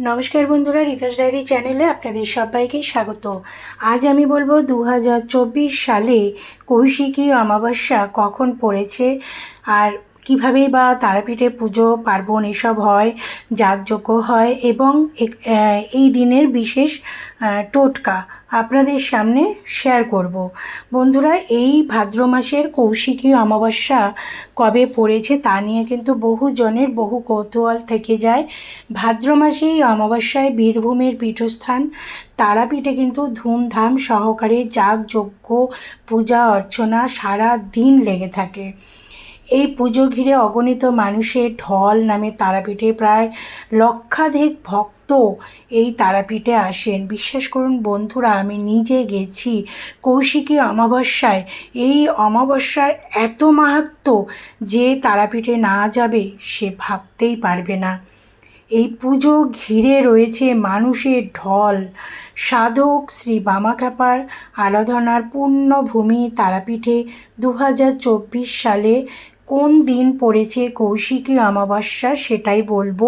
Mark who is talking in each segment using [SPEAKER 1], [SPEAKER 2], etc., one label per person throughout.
[SPEAKER 1] নমস্কার বন্ধুরা রিতাস ডায়েরি চ্যানেলে আপনাদের সবাইকে স্বাগত। আজ আমি বলব দু হাজার চব্বিশ সালে কৌশিকী অমাবস্যা কখন পড়েছে আর কীভাবে বা তারাপীঠে পুজো, পার্বণ এসব হয়, যাগযজ্ঞ হয় এবং এই দিনের বিশেষ টোটকা আপনাদের সামনে শেয়ার করব। বন্ধুরা, এই ভাদ্র মাসের কৌশিকী অমাবস্যা কবে পড়েছে তা নিয়ে কিন্তু বহু জনের বহু কৌতূহল থেকে যায়। ভাদ্র মাসে এই অমাবস্যায় বীরভূমের পীঠস্থান, তারাপীঠে কিন্তু ধুমধাম সহকারে যাগযজ্ঞ, পূজা অর্চনা সারা দিন লেগে থাকে। এই পুজো ঘিরে অগণিত মানুষের ঢল নামে তারাপীঠে প্রায় লক্ষাধিক ভক্ত এই তারাপীঠে আসেন। বিশ্বাস করুন বন্ধুরা, আমি নিজে গেছি কৌশিকী অমাবস্যায়। এই অমাবস্যার এত মাহাত্ম যে তারাপীঠে না যাবে সে ভাবতেই পারবে না। এই পুজো ঘিরে রয়েছে মানুষের ঢল। সাধক শ্রী বামাখ্যাপার আরাধনার পূর্ণভূমি তারাপীঠে দু হাজার চব্বিশ সালে কোন দিন পড়েছে কৌশিকী অমাবস্যা সেটাই বলব।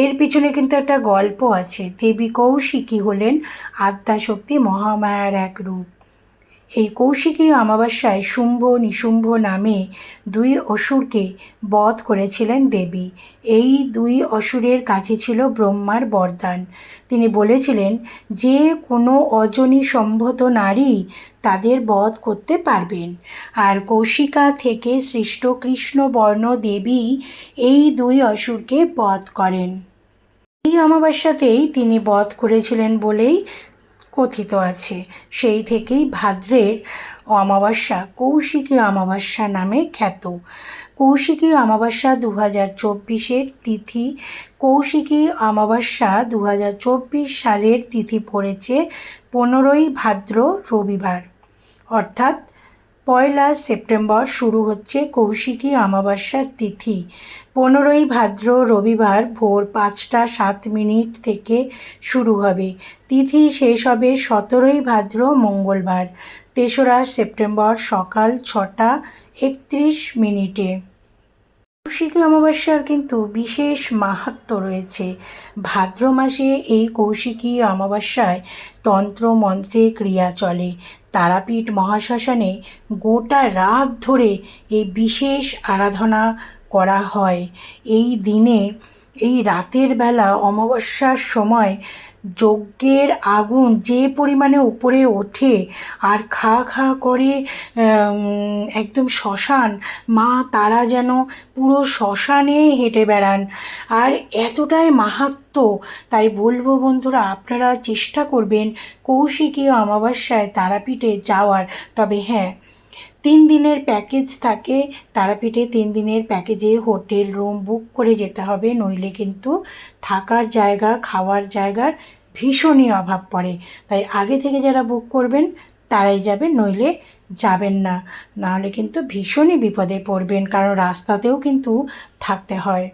[SPEAKER 1] এর পিছনে কিন্তু একটা গল্প আছে, দেবী কৌশিকী হলেন আদ্যাশক্তি মহামায়ার এক রূপ। এই কৌশিকী অমাবস্যায় শুম্ভ নিশুম্ভ নামে দুই অসুরকে বধ করেছিলেন দেবী। এই দুই অসুরের কাছে ছিল ব্রহ্মার বরদান। তিনি বলেছিলেন, যে কোনো অজনী সম্ভত নারী তাদের বধ করতে পারবেন। আর কৌশিকা থেকে সৃষ্ট কৃষ্ণবর্ণ দেবী এই দুই অসুরকে বধ করেন। এই অমাবস্যাতেই তিনি বধ করেছিলেন বলেই কথিত আছে। সেই থেকেই ভাদ্রের অমাবস্যা কৌশিকী অমাবস্যা নামে খ্যাত। কৌশিকী অমাবস্যা দু হাজার চব্বিশের তিথি। কৌশিকী অমাবস্যা দু হাজার চব্বিশ সালের তিথি পড়েছে পনেরোই ভাদ্র রবিবার। অর্থাৎ পয়লা সেপ্টেম্বর শুরু হচ্ছে কৌশিকী অমাবস্যার তিথি। পনেরোই ভাদ্র রবিবার ভোর পাঁচটা সাত মিনিট থেকে শুরু হবে। তিথি শেষ হবে সতেরোই ভাদ্র মঙ্গলবার, তেসরা সেপ্টেম্বর সকাল ছটা একত্রিশ মিনিটে। কৌশিকী অমাবস্যার কিন্তু বিশেষ মাহাত্ম রয়েছে। ভাদ্র মাসে এই কৌশিকী অমাবস্যায় তন্ত্র মন্ত্রে ক্রিয়া চলে। তারাপীঠ মহাশ্মশানে গোটা রাত ধরে এই বিশেষ আরাধনা করা হয়। এই দিনে, এই রাতের বেলা অমাবস্যার সময় যজ্ঞের আগুন যে পরিমাণে উপরে ওঠে আর খা খা করে একদম শ্মশান, মা তারা যেন পুরো শ্মশানে হেঁটে বেড়ান। আর এতটাই মাহাত্ম তাই বলব বন্ধুরা, আপনারা চেষ্টা করবেন কৌশিকীয় অমাবস্যায় তারাপীঠে যাওয়ার। তবে হ্যাঁ তিন দিনের প্যাকেজ থাকে, তারাপীঠে তিন দিনের প্যাকেজে হোটেল রুম বুক করে যেতে হবে, নইলে কিন্তু থাকার জায়গা, খাওয়ার জায়গার ভীষণই অভাব পড়ে। তাই আগে থেকে যারা বুক করবেন, তারাই যাবেন, নইলে যাবেন না। নাহলে কিন্তু ভীষণই বিপদে পড়বেন, কারণ রাস্তাতেও কিন্তু থাকতে হয়।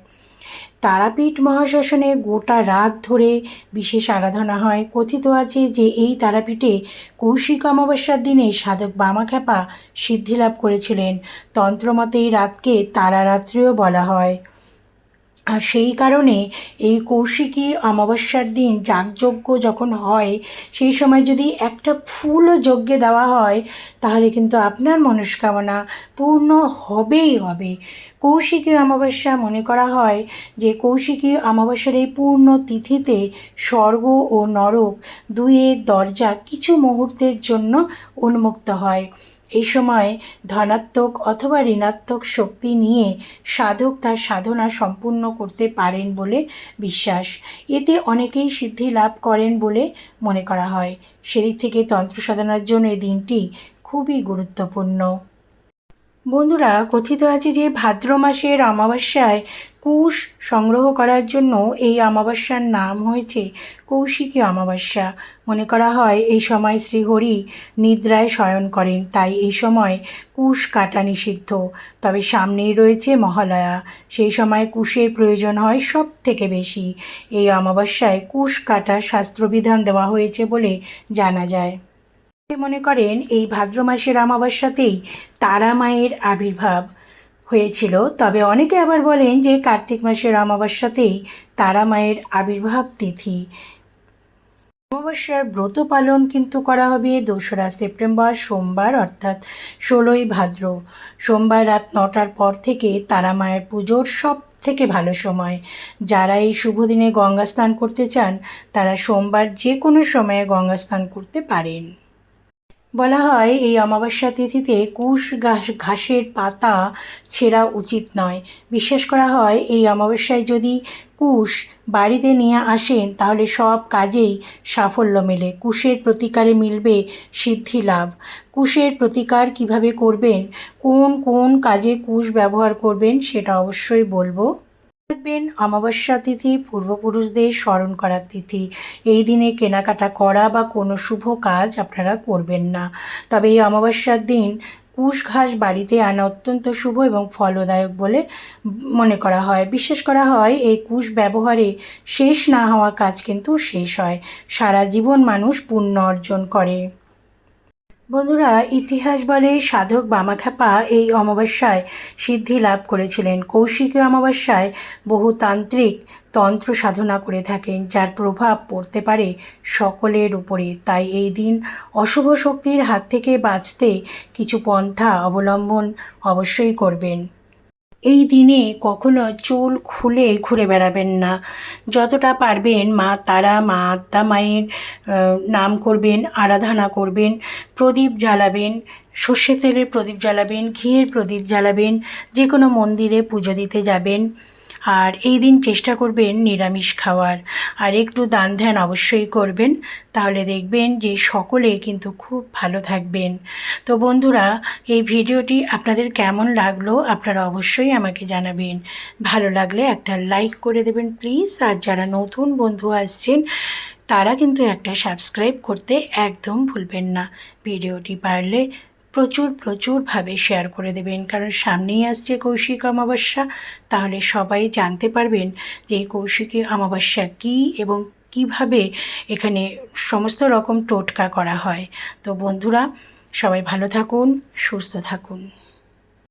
[SPEAKER 1] তারাপীঠ মহাশাসনে গোটা রাত ধরে বিশেষ আরাধনা হয়। কথিত আছে যে এই তারাপীঠে কৌশিক অমাবস্যার দিনে সাধক বামাখ্যাপা সিদ্ধিলাভ করেছিলেন। তন্ত্রমতে এই রাতকে তারারাত্রিও বলা হয়। আর সেই কারণে এই কৌশিকী অমাবস্যার দিন যাগযজ্ঞ যখন হয়, সেই সময় যদি একটা ফুলও যজ্ঞে দেওয়া হয়, তাহলে কিন্তু আপনার মনস্কামনা পূর্ণ হবেই হবে। কৌশিকী অমাবস্যা মনে করা হয় যে কৌশিকী অমাবস্যার এই পূর্ণ তিথিতে স্বর্গ ও নরক দুইয়ের দরজা কিছু মুহূর্তের জন্য উন্মুক্ত হয়। এই সময় ধনাত্মক অথবা ঋণাত্মক শক্তি নিয়ে সাধক তার সাধনা সম্পূর্ণ করতে পারেন বলে বিশ্বাস। এতে অনেকেই সিদ্ধি লাভ করেন বলে মনে করা হয়। সেদিক থেকে তন্ত্র সাধনার জন্য এই দিনটি খুবই গুরুত্বপূর্ণ। বন্ধুরা, কথিত আছে যে ভাদ্র মাসের অমাবস্যায় কুশ সংগ্রহ করার জন্য এই অমাবস্যার নাম হয়েছে কৌশিকী অমাবস্যা। মনে করা হয়, এই সময় শ্রীহরি নিদ্রায় শয়ন করেন, তাই এই সময় কুশ কাটা নিষিদ্ধ। তবে সামনেই রয়েছে মহালয়া, সেই সময় কুশের প্রয়োজন হয় সব থেকে বেশি। এই অমাবস্যায় কুশ কাটার শাস্ত্রবিধান দেওয়া হয়েছে বলে জানা যায়। মনে করেন এই ভাদ্র মাসের অমাবস্যাতেই তারা মায়ের আবির্ভাব হয়েছিল? তবে অনেকে আবার বলেন যে কার্তিক মাসের অমাবস্যাতেই তারা মায়ের আবির্ভাব তিথি। অমাবস্যার ব্রত পালন কিন্তু করা হবে দোসরা সেপ্টেম্বর, সোমবার, অর্থাৎ ষোলোই ভাদ্র। সোমবার রাত নটার পর থেকে তারা মায়ের পুজোর সব থেকে ভালো সময়। যারা এই শুভ দিনে গঙ্গা স্নান করতে চান, তারা সোমবার যে কোনো সময়ে গঙ্গা স্নান করতে পারেন। বলা হয়, এই অমাবস্যা তিথিতে কুশ ঘাস, ঘাসের পাতা ছেঁড়া উচিত নয়। বিশ্বাস করা হয়, এই অমাবস্যায় যদি কুশ বাড়িতে নিয়ে আসেন, তাহলে সব কাজেই সাফল্য মেলে। কুশের প্রতিকারে মিলবে সিদ্ধি লাভ। কুশের প্রতিকার কীভাবে করবেন, কোন কোন কাজে কুশ ব্যবহার করবেন, সেটা অবশ্যই বলব। থাকবেন অমাবস্যা তিথি, পূর্বপুরুষদের স্মরণ করার তিথি। এই দিনে কেনাকাটা করা বা কোনো শুভ কাজ আপনারা করবেন না। তবে এই অমাবস্যার দিন কুশ ঘাস বাড়িতে আনা অত্যন্ত শুভ এবং ফলদায়ক বলে মনে করা হয়। বিশ্বাস করা হয়, এই কুশ ব্যবহারে শেষ না হওয়া কাজ কিন্তু শেষ হয়। সারা জীবন মানুষ পুণ্য অর্জন করে। বন্ধুরা, ইতিহাস বলে সাধক বামাখ্যাপা এই অমাবস্যায় সিদ্ধি লাভ করেছিলেন। কৌশিকী অমাবস্যায় বহু তান্ত্রিক তন্ত্র সাধনা করে থাকেন, যার প্রভাব পড়তে পারে সকলের উপরে তাই এই দিন অশুভ শক্তির হাত থেকে বাঁচতে কিছু পন্থা অবলম্বন অবশ্যই করবেন। এই দিনে কখনো চুল খুলে ঘুরে বেড়াবেন না। যতটা পারবেন মা তারা, মা আত্মা মায়ের নাম করবেন, আরাধনা করবেন, প্রদীপ জ্বালাবেন সর্ষে তেলের প্রদীপ জ্বালাবেন, ঘিয়ের প্রদীপ জ্বালাবেন যে কোনো মন্দিরে পুজো দিতে যাবেন। আর এই দিন চেষ্টা করবেন নিরামিষ খাওয়ার। আর একটু দান ধ্যান অবশ্যই করবেন। তাহলে দেখবেন যে সকলে কিন্তু খুব ভালো থাকবেন। তো বন্ধুরা, এই ভিডিওটি আপনাদের কেমন লাগল আপনারা অবশ্যই আমাকে জানাবেন। ভালো লাগলে একটা লাইক করে দেবেন প্লিজ। আর যারা নতুন বন্ধু আসছেন, তারা কিন্তু একটা সাবস্ক্রাইব করতে একদম ভুলবেন না। ভিডিওটি পারলে প্রচুর, প্রচুরভাবে শেয়ার করে দেবেন। কারণ সামনেই আসছে কৌশিক অমাবস্যা, তাহলে সবাই জানতে পারবেন যে এই কৌশিকী অমাবস্যা কী এবং কীভাবে এখানে সমস্ত রকম টোটকা করা হয়। তো বন্ধুরা, সবাই ভালো থাকুন, সুস্থ থাকুন।